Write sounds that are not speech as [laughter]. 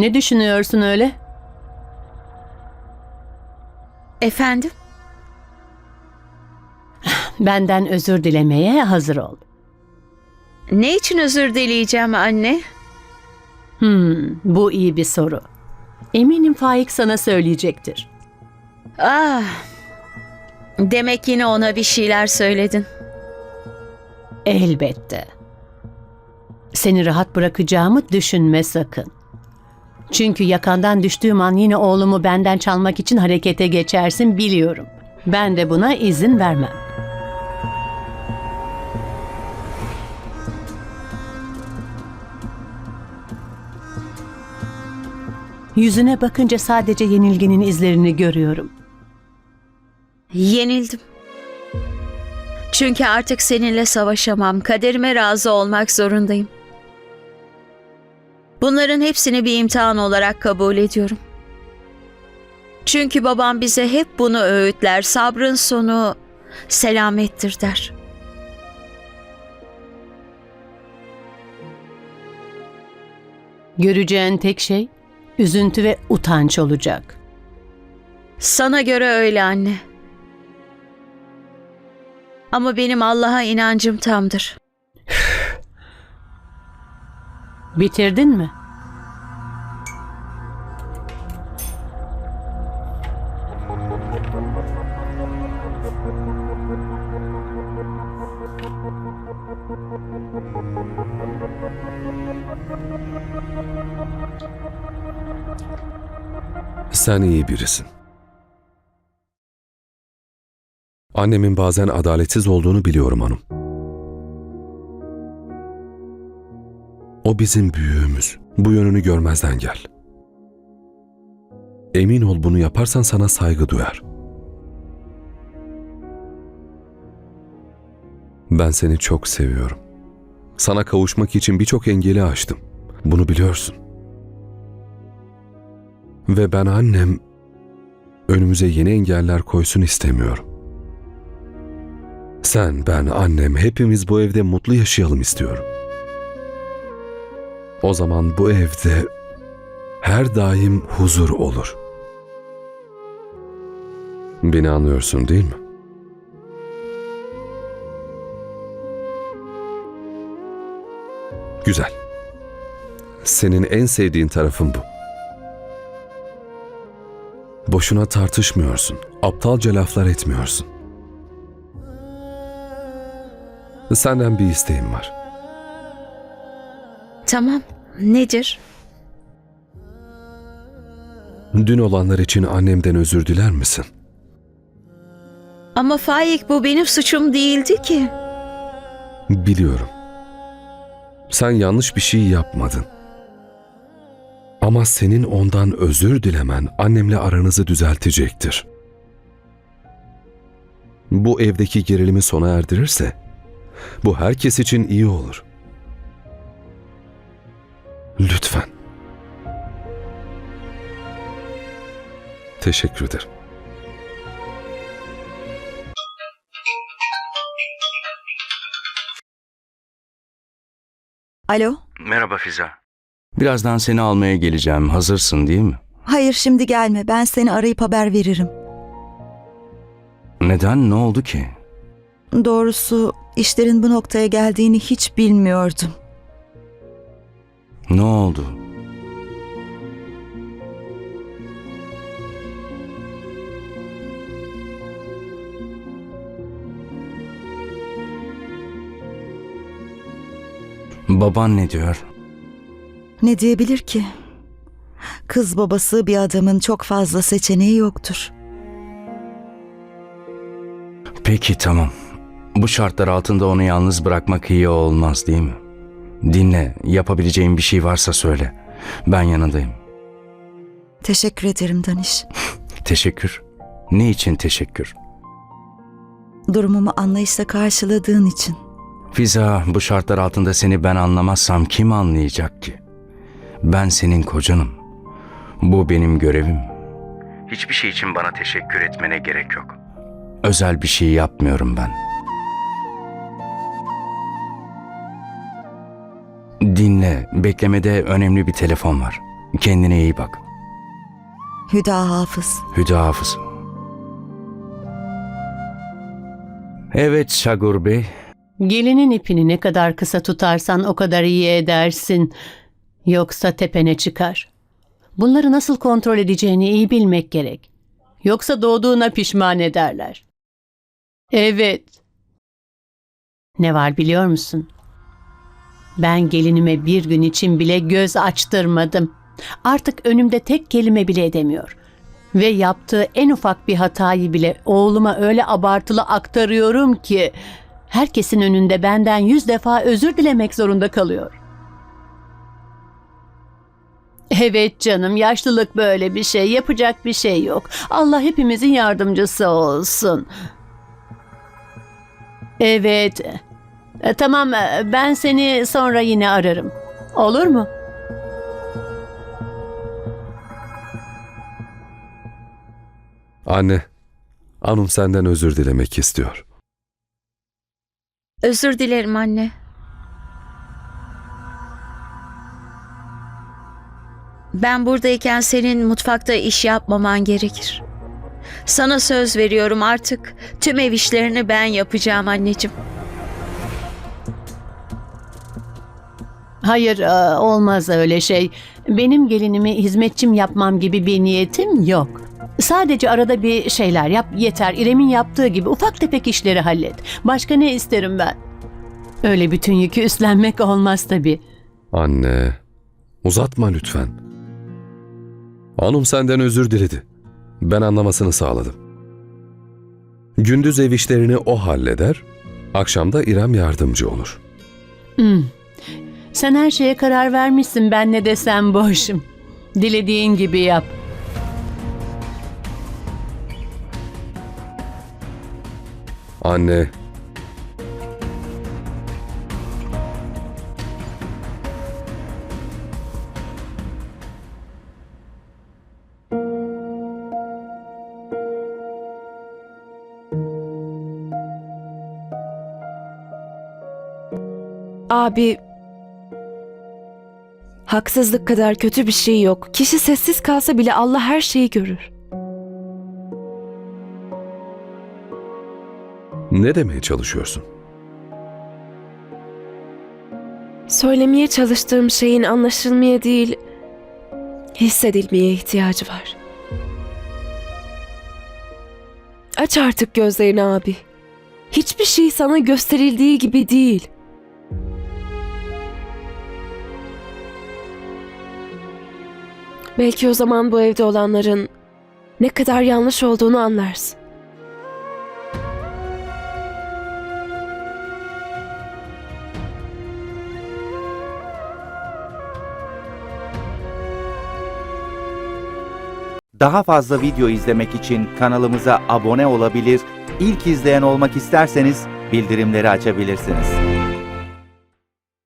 Ne düşünüyorsun öyle? Efendim? Benden özür dilemeye hazır ol. Ne için özür dileyeceğim anne? Hmm, bu iyi bir soru. Eminim Faik sana söyleyecektir. Ah. Demek yine ona bir şeyler söyledin. Elbette. Seni rahat bırakacağımı düşünme sakın. Çünkü yakandan düştüğüm an yine oğlumu benden çalmak için harekete geçersin biliyorum. Ben de buna izin vermem. Yüzüne bakınca sadece yenilginin izlerini görüyorum. Yenildim. Çünkü artık seninle savaşamam. Kaderime razı olmak zorundayım. Bunların hepsini bir imtihan olarak kabul ediyorum. Çünkü babam bize hep bunu öğütler. Sabrın sonu selamettir der. Göreceğin tek şey üzüntü ve utanç olacak. Sana göre öyle anne. Ama benim Allah'a inancım tamdır. Bitirdin mi? Sen iyi birisin. Annemin bazen adaletsiz olduğunu biliyorum hanım. O bizim büyüğümüz. Bu yönünü görmezden gel. Emin ol bunu yaparsan sana saygı duyar. Ben seni çok seviyorum. Sana kavuşmak için birçok engeli aştım. Bunu biliyorsun. Ve ben annem önümüze yeni engeller koysun istemiyorum. Sen, ben, annem hepimiz bu evde mutlu yaşayalım istiyorum. O zaman bu evde her daim huzur olur. Beni anlıyorsun değil mi? Güzel. Senin en sevdiğin tarafın bu. Boşuna tartışmıyorsun. Aptalca laflar etmiyorsun. Senden bir isteğim var. Tamam. Nedir? Dün olanlar için annemden özür diler misin? Ama Faik bu benim suçum değildi ki. Biliyorum. Sen yanlış bir şey yapmadın. Ama senin ondan özür dilemen annemle aranızı düzeltecektir. Bu evdeki gerilimi sona erdirirse bu herkes için iyi olur. Lütfen. Teşekkür ederim. Alo? Merhaba Fiza. Birazdan seni almaya geleceğim. Hazırsın değil mi? Hayır şimdi gelme. Ben seni arayıp haber veririm. Neden? Ne oldu ki? Doğrusu işlerin bu noktaya geldiğini hiç bilmiyordum. Ne oldu? Baban ne diyor? Ne diyebilir ki? Kız babası bir adamın çok fazla seçeneği yoktur. Peki tamam. Bu şartlar altında onu yalnız bırakmak iyi olmaz değil mi? Dinle, yapabileceğin bir şey varsa söyle. Ben yanındayım. Teşekkür ederim Daniş. [laughs] Teşekkür. Ne için teşekkür? Durumumu anlayışla karşıladığın için. Fiza, bu şartlar altında seni ben anlamazsam kim anlayacak ki? Ben senin kocanım. Bu benim görevim. Hiçbir şey için bana teşekkür etmene gerek yok. Özel bir şey yapmıyorum ben. Dinle, beklemede önemli bir telefon var. Kendine iyi bak. Hüda Hafız. Hüda Hafız. Evet Şagur Bey. Gelinin ipini ne kadar kısa tutarsan o kadar iyi edersin. Yoksa tepene çıkar. Bunları nasıl kontrol edeceğini iyi bilmek gerek. Yoksa doğduğuna pişman ederler. Evet. Ne var biliyor musun? Ben gelinime bir gün için bile göz açtırmadım. Artık önümde tek kelime bile edemiyor. Ve yaptığı en ufak bir hatayı bile oğluma öyle abartılı aktarıyorum ki herkesin önünde benden yüz defa özür dilemek zorunda kalıyor. Evet canım yaşlılık böyle bir şey yapacak bir şey yok. Allah hepimizin yardımcısı olsun. Evet. E, tamam e, ben seni sonra yine ararım. Olur mu? Anne, Anum senden özür dilemek istiyor. Özür dilerim anne. Ben buradayken senin mutfakta iş yapmaman gerekir. Sana söz veriyorum artık tüm ev işlerini ben yapacağım anneciğim. Hayır e, olmaz öyle şey. Benim gelinimi hizmetçim yapmam gibi bir niyetim yok. Sadece arada bir şeyler yap yeter. İrem'in yaptığı gibi ufak tefek işleri hallet. Başka ne isterim ben? Öyle bütün yükü üstlenmek olmaz tabii. Anne, uzatma lütfen. Anum senden özür diledi. Ben anlamasını sağladım. Gündüz ev işlerini o halleder, akşamda İrem yardımcı olur. Hmm. Sen her şeye karar vermişsin. Ben ne desem boşum. Dilediğin gibi yap. Anne, Abi haksızlık kadar kötü bir şey yok. Kişi sessiz kalsa bile Allah her şeyi görür. ne demeye çalışıyorsun? Söylemeye çalıştığım şeyin anlaşılmaya değil, hissedilmeye ihtiyacı var. Aç artık gözlerini abi. Hiçbir şey sana gösterildiği gibi değil. Belki o zaman bu evde olanların ne kadar yanlış olduğunu anlarsın. Daha fazla video izlemek için kanalımıza abone olabilir, ilk izleyen olmak isterseniz bildirimleri açabilirsiniz.